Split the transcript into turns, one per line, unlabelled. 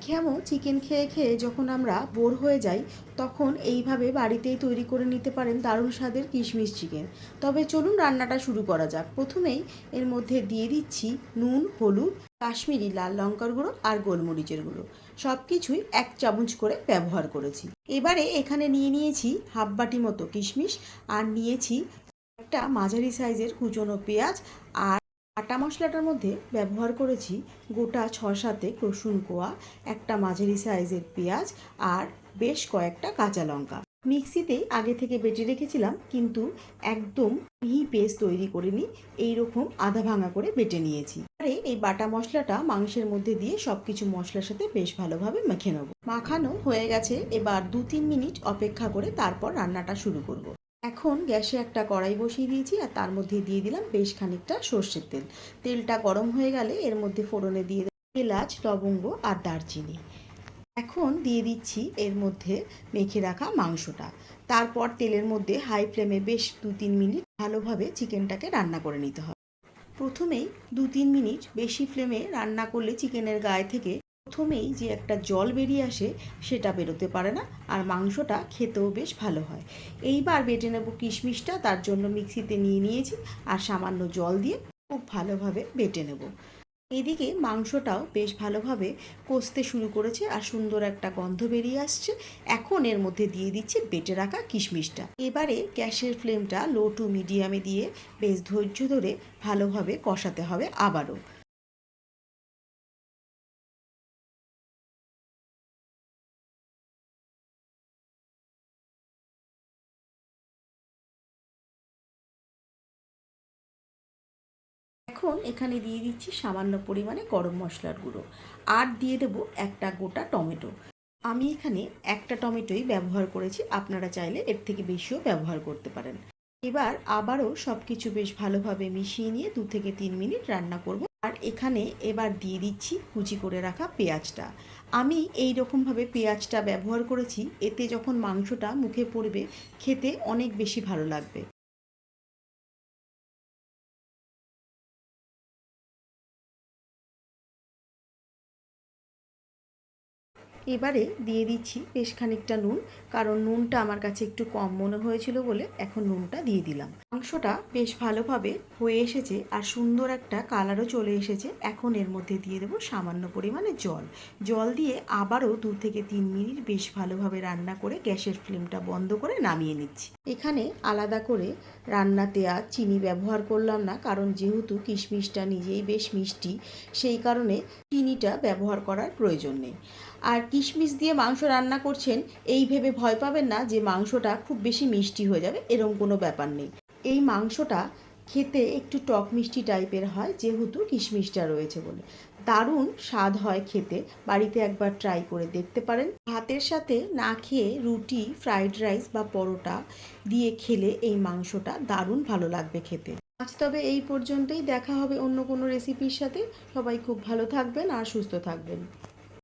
ঘ্যামো chicken খেয়ে খেয়ে যখন আমরা বোর হয়ে যাই, তখন এইভাবে বাড়িতেই তৈরি করে নিতে পারেন দারুণ স্বাদের কিশমিশ চিকেন তবে চলুন রান্নাটা শুরু করা যাক। প্রথমেই এর মধ্যে দিয়ে দিচ্ছি নুন, হলুদ, কাশ্মীরি লাল লঙ্কার গুঁড়ো আর গোলমরিচের গুঁড়ো। সব কিছুই এক চামচ করে ব্যবহার করেছি। এবারে এখানে নিয়ে নিয়েছি হাফ বাটি মতো কিশমিশ আর নিয়েছি একটা মাঝারি সাইজের কুচনো পেঁয়াজ আর আটা মশলাটার মধ্যে ব্যবহার করেছি গোটা ছ সাতেক রসুন কোয়া, একটা মাঝারি সাইজের পেঁয়াজ আর বেশ কয়েকটা কাঁচা লঙ্কা। মিক্সিতে আগে থেকে বেটে রেখেছিলাম, কিন্তু একদম মিহি পেস্ট তৈরি করিনি, এইরকম আধা ভাঙা করে বেটে নিয়েছি। আরে এই বাটা মশলাটা মাংসের মধ্যে দিয়ে সব কিছু মশলার সাথে বেশ ভালোভাবে মেখে নেব। মাখানো হয়ে গেছে, এবার দু তিন মিনিট অপেক্ষা করে তারপর রান্নাটা শুরু করব। এখন গ্যাসে একটা কড়াই বসিয়ে দিয়েছি আর তার মধ্যে দিয়ে দিলাম বেশ খানিকটা সর্ষের তেল। তেলটা গরম হয়ে গেলে এর মধ্যে ফোড়নে দিয়ে এলাচ, লবঙ্গ আর দারচিনি। এখন দিয়ে দিচ্ছি এর মধ্যে মেখে রাখা মাংসটা। তারপর তেলের মধ্যে হাই ফ্লেমে বেশ দু তিন মিনিট ভালোভাবে চিকেনটাকে রান্না করে নিতে হবে। প্রথমেই দু তিন মিনিট বেশি ফ্লেমে রান্না করলে চিকেনের গায়ে থেকে প্রথমেই যে একটা জল বেরিয়ে আসে, সেটা বেরোতে পারে না আর মাংসটা খেতেও বেশ ভালো হয়। এইবার বেটে নেব কিশমিশটা, তার জন্য মিক্সিতে নিয়ে নিয়েছি আর সামান্য জল দিয়ে খুব ভালোভাবে বেটে নেব। এদিকে মাংসটাও বেশ ভালোভাবে কষতে শুরু করেছে আর সুন্দর একটা গন্ধ বেরিয়ে আসছে। এখন এর মধ্যে দিয়ে দিচ্ছে বেটে রাখা কিশমিশটা। এবারে গ্যাসের ফ্লেমটা লো টু মিডিয়ামে দিয়ে বেশ ধৈর্য ধরে ভালোভাবে কষাতে হবে আবারও। এখন এখানে দিয়ে দিচ্ছি সামান্য পরিমাণে গরম মশলার গুঁড়ো। আর দিয়ে দেবো একটা গোটা টমেটো। আমি এখানে একটা টমেটোই ব্যবহার করেছি, আপনারা চাইলে এর থেকে বেশিও ব্যবহার করতে পারেন। এবার আবারও সব কিছু বেশ ভালোভাবে মিশিয়ে নিয়ে দু থেকে তিন মিনিট রান্না করব। আর এখানে এবার দিয়ে দিচ্ছি কুচি করে রাখা পেঁয়াজটা। আমি এই রকমভাবে পেঁয়াজটা ব্যবহার করেছি, এতে যখন মাংসটা মুখে পড়বে, খেতে অনেক বেশি ভালো লাগবে। এবারে দিয়ে দিচ্ছি বেশ খানিকটা নুন, কারণ নুনটা আমার কাছে একটু কম মনে হয়েছিল বলে এখন নুনটা দিয়ে দিলাম। মাংসটা বেশ ভালোভাবে হয়ে এসেছে আর সুন্দর একটা কালারও চলে এসেছে। এখন এর মধ্যে দিয়ে দেবো সামান্য পরিমাণে জল। জল দিয়ে আবারও দু থেকে তিন মিনিট বেশ ভালোভাবে রান্না করে গ্যাসের ফ্লেমটা বন্ধ করে নামিয়ে নিচ্ছি। এখানে আলাদা করে রান্নাতে আর চিনি ব্যবহার করলাম না, কারণ যেহেতু কিশমিশটা নিজেই বেশ মিষ্টি, সেই কারণে চিনিটা ব্যবহার করার প্রয়োজন নেই। আর কিশমিশ দিয়ে মাংস রান্না করছেন, এই ভেবে ভয় পাবেন না যে মাংসটা খুব বেশি মিষ্টি হয়ে যাবে এরকম কোনো ব্যাপার নেই। এই মাংসটা খেতে একটু টক মিষ্টি টাইপের হয়, যেহেতু কিশমিশটা রয়েছে বলে। দারুণ স্বাদ হয় খেতে, বাড়িতে একবার ট্রাই করে দেখতে পারেন। ভাতের সাথে না খেয়ে রুটি, ফ্রাইড রাইস বা পরোটা দিয়ে খেলে এই মাংসটা দারুণ ভালো লাগবে খেতে। আজ তবে এই পর্যন্তই, দেখা হবে অন্য কোনো রেসিপির সাথে। সবাই খুব ভালো থাকবেন আর সুস্থ থাকবেন।